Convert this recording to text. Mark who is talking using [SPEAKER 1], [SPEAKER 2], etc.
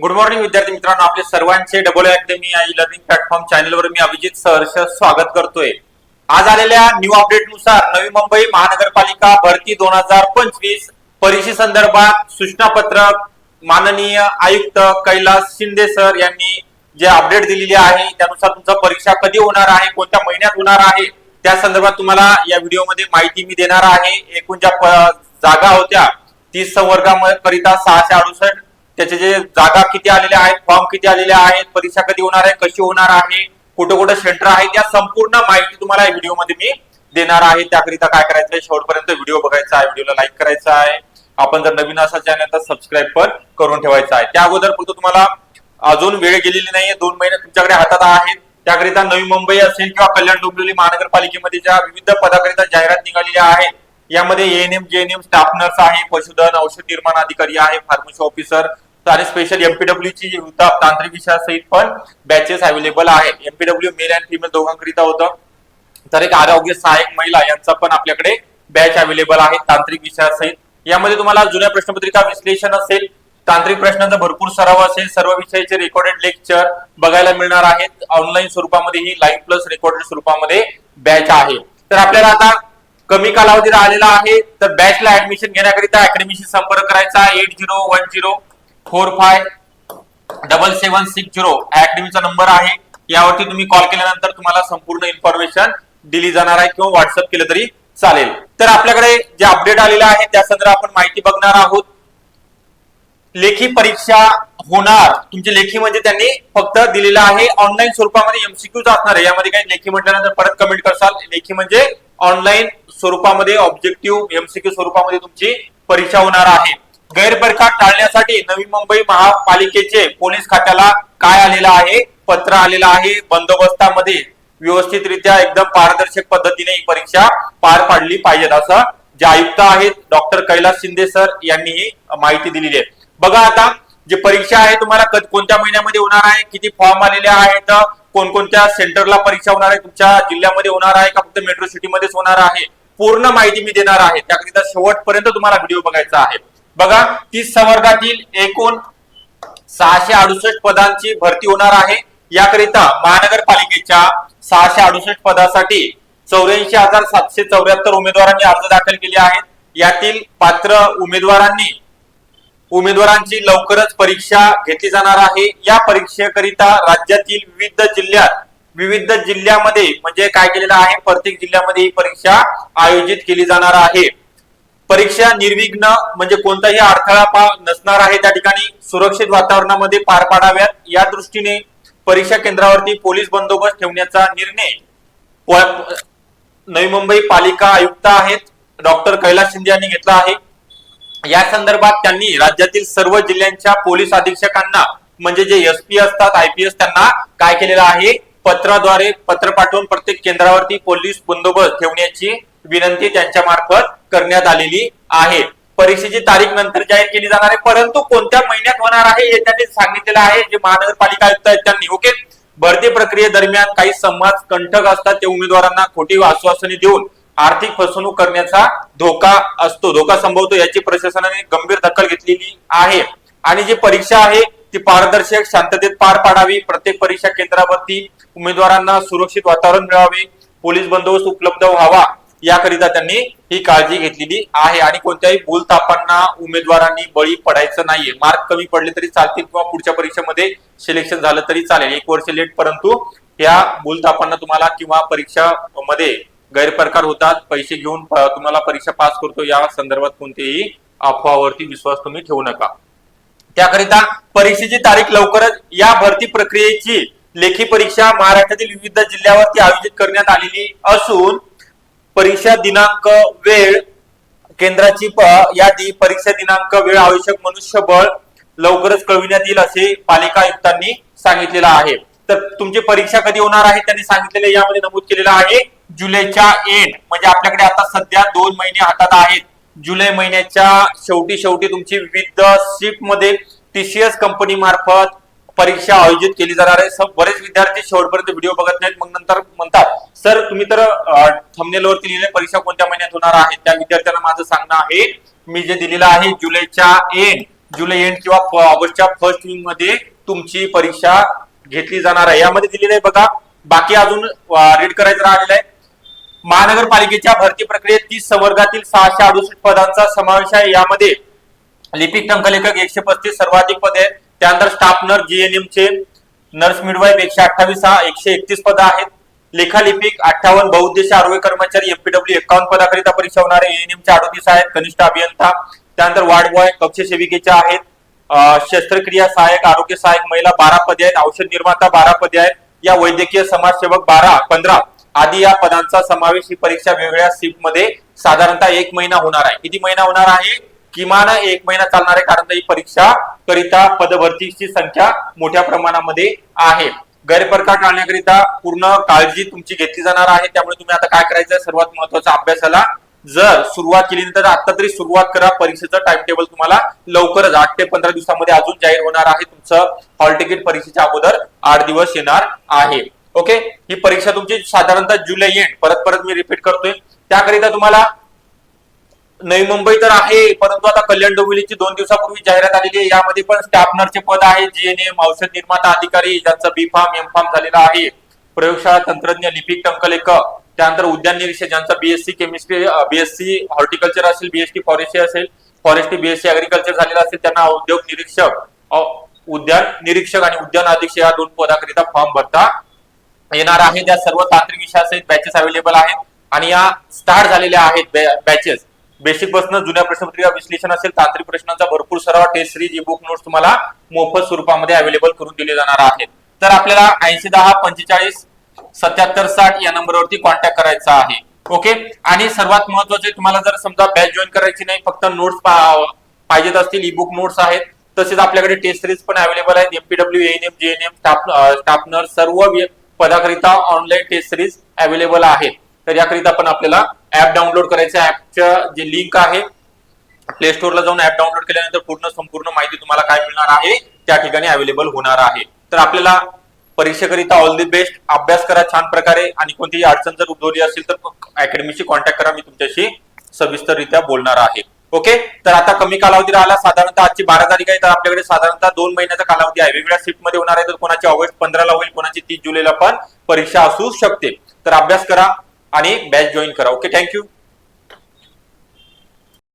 [SPEAKER 1] Good morning विद्यार्थी मित्रांनो. आपले सर्वांचे डबल अकॅडमी या लर्निंग प्लॅटफॉर्म चॅनलवर मी अभिजित सहर्ष स्वागत करतोय. आज आलेल्या न्यू अपडेटनुसार नवी मुंबई महानगरपालिका भरती दोन हजार पंचवीस परीक्षे संदर्भात सूचना पत्रक माननीय आयुक्त कैलास शिंदे सर यांनी जे अपडेट दिलेली आहे त्यानुसार तुमचा परीक्षा कधी होणार आहे कोणत्या महिन्यात होणार आहे त्या संदर्भात तुम्हाला या व्हिडिओमध्ये माहिती मी देणार आहे. एकूण ज्या जागा होत्या तीस संवर्गाकरिता सहाशे अडुसष्ट त्याचे जे जागा किती आलेल्या आहेत फॉर्म किती आलेले आहेत परीक्षा कधी होणार आहे कशी होणार आहे कुठं कुठं सेंटर आहे त्या संपूर्ण माहिती तुम्हाला या व्हिडिओमध्ये मी देणार आहे. त्याकरिता काय करायचं आहे शेवटपर्यंत व्हिडिओ बघायचा आहे व्हिडिओला लाईक करायचा आहे. आपण जर नवीन असा चॅनल तर सबस्क्राईब पण करून ठेवायचा आहे. त्या अगोदर फक्त तुम्हाला अजून वेळ गेलेली नाहीये दोन महिने तुमच्याकडे हातात आहेत. त्याकरिता नवी मुंबई असेल किंवा कल्याण डोंबिवली महानगरपालिकेमध्ये ज्या विविध पदाकरिता जाहिरात निघालेल्या आहेत यामध्ये एएनएम जेएनएम स्टाफ नर्स आहे पशुधन औषध निर्माण अधिकारी आहे फार्मसी ऑफिसर आणि स्पेशल एमपीडब्ल्यू ची युद्ध तांत्रिक विषयासहित पण बॅचेस अवेलेबल आहेत. एमपीडब्ल्यू मेल अँड फिमेल दोघांकरिता होतं. तर एक आरोग्य सहाय्यक महिला यांचा पण आपल्याकडे बॅच अवेलेबल आहे तांत्रिक विषयासहित यामध्ये तुम्हाला जुन्या प्रश्नपत्रिका विश्लेषण असेल तांत्रिक प्रश्नांचा भरपूर सराव असेल सर्व विषयाचे रेकॉर्डेड लेक्चर बघायला मिळणार आहेत. ऑनलाईन स्वरूपामध्ये ही लाईव्ह प्लस रेकॉर्डेड स्वरूपामध्ये बॅच आहे. तर आपल्याला आता कमी कालावधीला आलेला आहे. तर बॅचला ऍडमिशन घेण्याकरिता अकॅडमीशी संपर्क करायचा eight zero one zero four five double seven six zero अकॅडमीचा number आहे. यावरती तुम्ही कॉल केल्यानंतर तुम्हाला संपूर्ण इन्फॉर्मेशन दिली जाणार आहे किंवा व्हॉट्सअप केलं तरी चालेल. तर आपल्याकडे जे अपडेट आलेलं आहे त्या संदर्भात आपण माहिती बघणार आहोत. लेखी परीक्षा होणार. तुमची लेखी म्हणजे त्यांनी फक्त दिलेलं आहे ऑनलाईन स्वरूपामध्ये एमसीक्यूच असणार आहे. यामध्ये काही लेखी म्हटल्यानंतर परत कमेंट करसाल. लेखी म्हणजे ऑनलाईन स्वरूपामध्ये ऑब्जेक्टिव्ह एमसीक्यू स्वरूपामध्ये तुमची परीक्षा होणार आहे. गैरप्रकार टाळण्यासाठी नवी मुंबई महापालिकेचे पोलीस खात्याला काय आलेलं आहे? पत्र आलेलं आहे. बंदोबस्तामध्ये व्यवस्थितरित्या एकदम पारदर्शक पद्धतीने ही परीक्षा पार पाडली पाहिजेत असं जे आयुक्त आहेत डॉक्टर कैलास शिंदे सर यांनी ही माहिती दिलेली आहे. बघा आता जे परीक्षा आहे तुम्हाला कोणत्या महिन्यामध्ये होणार आहे? किती फॉर्म आलेले आहेत? कोणकोणत्या सेंटरला परीक्षा होणार आहे? तुमच्या जिल्ह्यामध्ये होणार आहे का फक्त मेट्रो सिटीमध्येच होणार आहे? पूर्ण माहिती मी देणार आहे. त्याकरिता शेवटपर्यंत तुम्हाला व्हिडिओ बघायचा आहे. बघा तीस संवर्गातील एकूण सहाशे अडुसष्ट पदांची भरती होणार आहे. याकरिता महानगरपालिकेच्या सहाशे अडुसष्ट पदासाठी चौऱ्याऐंशी हजार सातशे चौऱ्याहत्तर उमेदवारांनी अर्ज दाखल केले आहेत. यातील पात्र उमेदवारांनी उमेदवारांची लवकरच परीक्षा घेतली जाणार आहे. या परीक्षेकरिता राज्यातील विविध जिल्ह्यात विविध जिल्ह्यामध्ये म्हणजे काय केलेलं आहे? प्रत्येक जिल्ह्यामध्ये ही परीक्षा आयोजित केली जाणार आहे. परीक्षा निर्विघ्न म्हणजे कोणताही अडथळा पा- नसणार आहे त्या ठिकाणी. सुरक्षित वातावरणामध्ये पार पाडाव्यात. या दृष्टीने परीक्षा केंद्रावरती पोलीस बंदोबस्त ठेवण्याचा निर्णय नवी मुंबई पालिका आयुक्त आहेत. डॉक्टर कैलास शिंदे यांनी घेतला आहे. या संदर्भात त्यांनी राज्यातील सर्व जिल्ह्यांच्या पोलीस अधीक्षकांना म्हणजे जे एस पी असतात आयपीएस त्यांना काय केलेलं आहे? पत्राद्वारे पत्र पाठवून प्रत्येक केंद्रावरती पोलीस बंदोबस्त ठेवण्याची विनंती त्यांच्या मार्फत करण्यात आलेली आहे. परीक्षेची तारीख नंतर जाहीर केली जाणार आहे. परंतु कोणत्या महिन्यात होणार आहे हे त्यांनी सांगितलेलं आहे. जे महानगरपालिका आयुक्त आहेत त्यांनी ओके? भरती प्रक्रियेदरम्यान काही समाज कंठक असतात. ते उमेदवारांना खोटी आश्वासने देऊन आर्थिक फसवणूक करण्याचा धोका असतो. धोका संभवतो याची प्रशासनाने गंभीर दखल घेतलेली आहे. आणि जी परीक्षा आहे ती पारदर्शक शांततेत पार पाडावी. प्रत्येक परीक्षा केंद्रावरती उमेदवारांना सुरक्षित वातावरण मिळावे. पोलीस बंदोबस्त उपलब्ध व्हावा. याकरिता त्यांनी ही काळजी घेतलेली आहे. आणि कोणत्याही भूलतापांना उमेदवारांनी बळी पडायचं नाहीये. मार्क कमी पडले तरी चालतील किंवा पुढच्या परीक्षेमध्ये सिलेक्शन झालं तरी चालेल. एक वर्ष लेट परंतु या भूलतापांना तुम्हाला किंवा परीक्षा मध्ये गैरप्रकार होतात. पैसे घेऊन तुम्हाला परीक्षा पास करतो. या संदर्भात कोणतेही अफवावरती विश्वास तुम्ही ठेवू नका. त्याकरिता परीक्षेची तारीख लवकरच या भरती प्रक्रियेची लेखी परीक्षा महाराष्ट्रातील विविध जिल्ह्यावरती आयोजित करण्यात आलेली असून परीक्षा दिनांक वेळ केंद्राची यादी परीक्षा दिनांक वेळ आवश्यक मनुष्यबळ लवकरच कळविण्यात येईल असे पालिका आयुक्तांनी सांगितलेलं आहे. तर तुमची परीक्षा कधी होणार आहे? त्यांनी सांगितलेलं यामध्ये नमूद केलेलं आहे. जुलैच्या एंड म्हणजे आपल्याकडे आता सध्या दोन महिने हातात आहेत. जुलै महिन्याच्या शेवटी शेवटी तुमची विविध शिफ्टमध्ये टीसीएस कंपनी मार्फत परीक्षा आयोजित केली जाणार आहे. बरेच विद्यार्थी शेवटपर्यंत व्हिडिओ बघत नाहीत मग नंतर म्हणतात सर तुम्ही तर थंबनेलवरती लिहिले परीक्षा कोणत्या महिन्यात होणार आहे त्या विद्यार्थ्यांना माझं सांगणं आहे. मी जे दिलेलं आहे जुलैच्या एंड जुलै एंड किंवा ऑगस्टच्या फर्स्ट वीकमध्ये तुमची परीक्षा घेतली जाणार आहे. यामध्ये दिलेलं आहे बघा बाकी अजून रीड करायचं राहिलेलं आहे. महानगरपालिकेच्या भरती प्रक्रियेत तीस संवर्गातील सहाशे अडुसष्ट पदांचा समावेश आहे. यामध्ये लिपिक टंकलेखक एकशे पस्तीस सर्वाधिक पदे आहेत त्यानंतर स्टाफ नर्स जीएनएम चे नर्स मिडवाईफ एकशे अठ्ठावीस हा एकशे एकतीस पद आहेत. लेखालिपिक अठ्ठावन्न बहुउद्देशीय आरोग्य कर्मचारी एमपीडब्ल्यू एकावन्न पदाकरिता परीक्षा होणार आहे. एएनएम अडोतीस आहेत कनिष्ठ अभियंता त्यानंतर वार्ड बॉय कक्ष सेविकेच्या आहेत. शस्त्रक्रिया सहाय्यक आरोग्य सहाय्यक महिला बारा पदे आहेत. औषध निर्माता बारा पदे आहेत. या वैद्यकीय समाजसेवक बारा पंधरा आदी या पदांचा समावेश ही परीक्षा वेगवेगळ्या शिफ्टमध्ये साधारणतः एक महिना होणार आहे. किती महिना होणार आहे? किमान एक महिना चालणार आहे कारण ही परीक्षा करिता पदभरतीची संख्या मोठ्या प्रमाणामध्ये आहे. गैरप्रकार टाळण्याकरिता पूर्ण काळजी तुमची घेतली जाणार आहे. त्यामुळे तुम्ही आता काय करायचं? सर्वात महत्त्वाचा अभ्यासाला जर सुरुवात केली तर आता तरी सुरुवात करा. परीक्षेचं टाइम टेबल तुम्हाला लवकरच आठ ते पंधरा दिवसामध्ये अजून जाहीर होणार आहे. तुमचं हॉल तिकीट परीक्षेच्या अगोदर आठ दिवस येणार आहे. ओके ही परीक्षा तुमची साधारणतः जुलै एंड परत परत मी रिपीट करतोय. त्याकरिता तुम्हाला नवी मुंबई तर आहे परंतु आता कल्याण डोंबिवलीची दोन दिवसापूर्वी जाहिरात आलेली आहे. यामध्ये पण स्टाफ पद आहे जीएनएम औषध निर्माता अधिकारी ज्यांचा बी फार्म एम फार्म झालेला आहे. प्रयोगशाळा तंत्रज्ञ लिपिक टंकलेख त्यानंतर उद्यान निरीक्षक ज्यांचा बीएससी केमिस्ट्री बीएससी हॉर्टिकल्चर असेल बीएसटी फॉरेस्ट्री असेल फॉरेस्ट्री बीएससी अग्रिकल्चर झालेला असेल त्यांना उद्योग निरीक्षक उद्यान निरीक्षक आणि उद्यान अधीक्षक या दोन पदाकरिता फॉर्म भरता येणार आहे. त्या सर्व तांत्रिक विषयासहित बॅचेस अवेलेबल आहेत आणि या स्टार्ट झालेल्या आहेत बॅचेस बेसिक प्रश्न जुन्या प्रश्नपत्रिका विश्लेषण असेल तांत्रिक प्रश्नांचा भरपूर सराव test series e book notes तुम्हाला मोफत स्वरूपामध्ये अवेलेबल करून दिले जाणार आहेत. तर आपल्याला ऐंशी दहा पंचेचाळीस सत्याहत्तर साठ या नंबरवरती कॉन्टॅक्ट करायचा आहे. ओके आणि सर्वात महत्त्वाचे तुम्हाला जर समजा बॅच जॉईन करायची नाही फक्त नोट्स पाहिजेत असतील ई बुक नोट्स आहेत तसेच आपल्याकडे टेस्ट सिरीज पण अवेलेबल आहेत MPW ANM GNM staff nurse सर्व पदाकरिता ऑनलाईन टेस्ट सिरीज अवेलेबल आहेत. तर याकरिता पण आपल्याला ऍप डाउनलोड करायचं ऍपचं जे लिंक आहे प्ले स्टोअरला जाऊन ऍप डाउनलोड केल्यानंतर पूर्ण संपूर्ण माहिती तुम्हाला काय मिळणार आहे त्या ठिकाणी अवेलेबल होणार आहे. तर आपल्याला परीक्षेकरिता ऑल दी बेस्ट अभ्यास करा छान प्रकारे आणि कोणतीही अडचण जर उद्भवली असेल तर अकॅडमीशी कॉन्टॅक्ट करा. मी तुमच्याशी सविस्तररित्या बोलणार आहे. ओके तर आता कमी कालावधी राहिला. साधारणतः आजची बारा तारीख आहे. तर आपल्याकडे साधारणतः दोन महिन्याचा कालावधी आहे. वेगवेगळ्या शिफ्टमध्ये होणार आहे. तर कोणाची ऑगस्ट पंधराला होईल कोणाची तीस जुलैला पण परीक्षा असू शकते. तर अभ्यास करा. आणि बॅच जॉईन करा ओके थँक्यू.